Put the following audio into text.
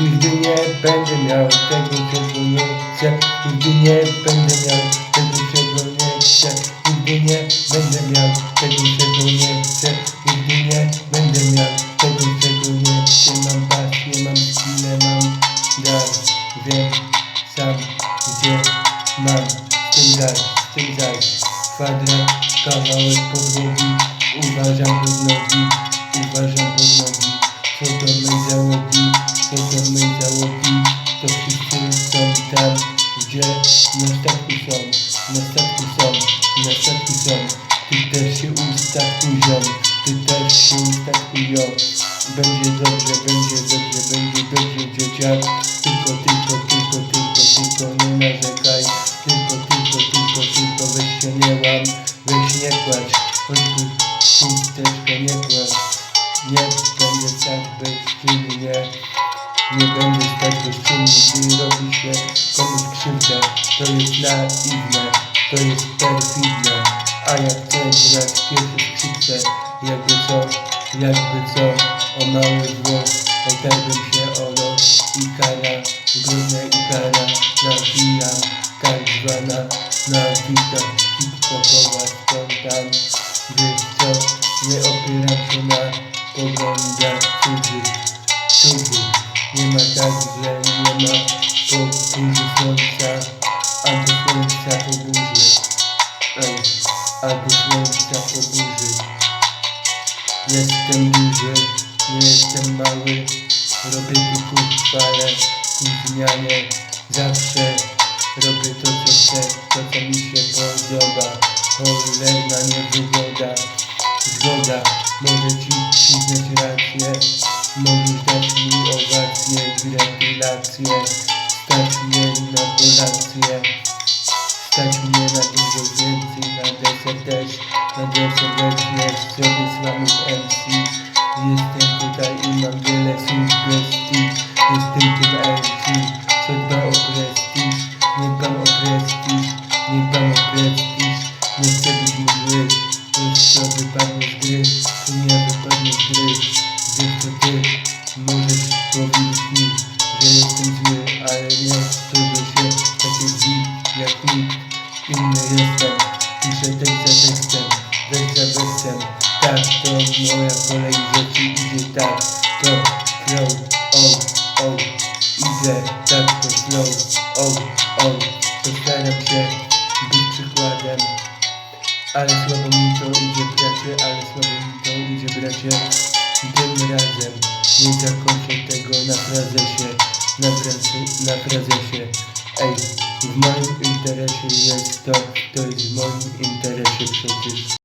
Nigdy nie będę miał tego, czego nie chcę. Nigdy nie będę miał tego, czego nie chcę. Nigdy nie będę miał tego, czego nie chcę. Nigdy nie będę miał tego, czego nie chcę. Mam pasję, mam skillę, mam dar. Wiem sam, gdzie mam tym dar, tym dar. Kwadrat, kawałek podłogi. Uważam pod nogi, uważam pod nogi. Co do mej załogi, gdzie na statku są Na statku są, na statku są. Ty też się ustatkuj ziom Ty też się ustatkuj jo Będzie dobrze, będzie dobrze, będzie dobrze dzieciak. Tylko, tylko, tylko, tylko, tylko nie narzekaj. Tylko, tylko, tylko, tylko weź się nie łam. Weź nie płacz Choćby chusteczkę nie płacz. Nie będzie stać bezczynnie Nie. Będzie To jest naiwne To jest perfidne A jak chcesz grać pierwsze skrzypce Jakby co, jakby co O małe zło Otarłbym się o los i kara Grudne i kara. Nawijam tak zwana Nawika hip-hopowa spontan Wiesz co, nie opieram się na poglądach cudzych Cudzych. Nie ma tak źle, nie ma po burzy słońca Albo słońca po burzy. Jestem duży, nie jestem mały. Robię tu ku chwale, ku zmianie Zawsze robię to co chcę, to co mi się podoba. Cholerna niewygoda. Zgoda, może ci przyznać rację deser weźmiesz sobie słabych MC Jestem tutaj i mam wiele sugestii Jestem tym MC, co dba o prestiż Nie dbam o prestiż, nie dbam o prestiż Nie chcę być mgły, już to wypadnie z gry Tu nie wypadnie z gry wersem Tak, to moja kolej rzeczy idzie tak To flow, oh, oh Idzie tak to flow, oh, oh Postaram się być przykładem ale słabo mi to idzie bracie, ale słabo mi to idzie bracie. Tym razem nie zakończę tego na frazesie Na, fraze, na frazesie Ej, w moim interesie jest to, to jest w moim interesie przecież